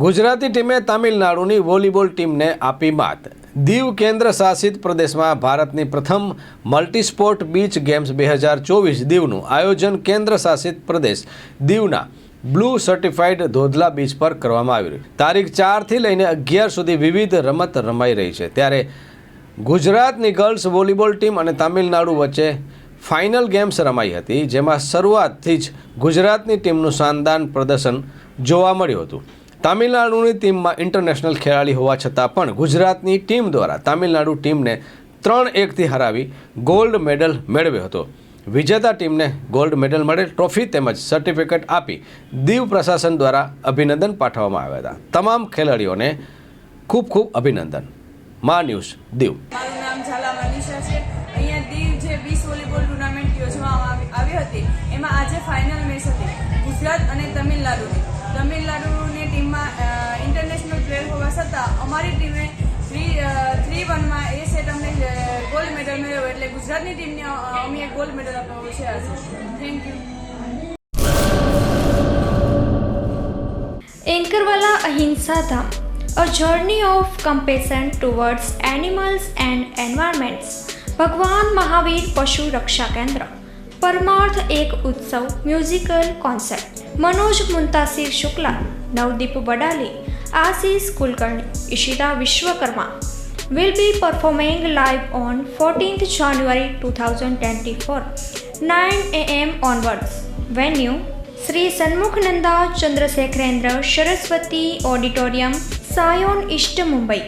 ગુજરાતી ટીમે તામિલનાડુની વોલીબોલ ટીમને આપી માત દીવ કેન્દ્ર શાસિત પ્રદેશમાં ભારતની પ્રથમ મલ્ટીસ્પોર્ટ બીચ ગેમ્સ બે હજાર ચોવીસ દીવનું આયોજન કેન્દ્ર શાસિત પ્રદેશ દીવના બ્લુ સર્ટિફાઈડ ધોધલા બીચ પર કરવામાં આવ્યું તારીખ ચારથી લઈને અગિયાર સુધી વિવિધ રમત રમાઈ રહી છે. ત્યારે ગુજરાતની ગર્લ્સ વોલીબોલ ટીમ અને તામિલનાડુ વચ્ચે ફાઇનલ ગેમ્સ રમાઈ હતી, જેમાં શરૂઆતથી જ ગુજરાતની ટીમનું શાનદાર પ્રદર્શન જોવા મળ્યું હતું. તામિલનાડુની ટીમમાં ઇન્ટરનેશનલ ખેલાડી હોવા છતાં પણ ગુજરાતની ટીમ દ્વારા તામિલનાડુ ટીમને ત્રણ એકથી હરાવી ગોલ્ડ મેડલ મેળવ્યો હતો. વિજેતા ટીમને ગોલ્ડ મેડલ મળે ટ્રોફી તેમજ સર્ટિફિકેટ આપી દીવ પ્રશાસન દ્વારા અભિનંદન પાઠવવામાં આવ્યા હતા. તમામ ખેલાડીઓને ખૂબ ખૂબ અભિનંદન. મા ન્યૂઝ દીવ. અને તમિલનાડુની. તમિલનાડુની અમારી ટીમે થ્રી થ્રી વનમાં એ સેટ અમને ગોલ્ડ મેડલ મેળવ્યો એટલે ગુજરાતની ટીમને અમે ગોલ્ડ મેડલ અપાવ્યો છે thank you Ankarwala Ahimsa Dham a journey of compassion towards animals and environments Bhagwan Mahavir પશુ રક્ષા કેન્દ્ર. Parmarth Ek Utsav musical concert Manoj Muntashir Shukla, Navdeep Badali Ashish Kulkarni Ishita Vishwakarma, will be performing live on 14th January 2024 9 am onwards. Venue Shri Shanmukhananda Chandrashekarendra Saraswati auditorium Sion East Mumbai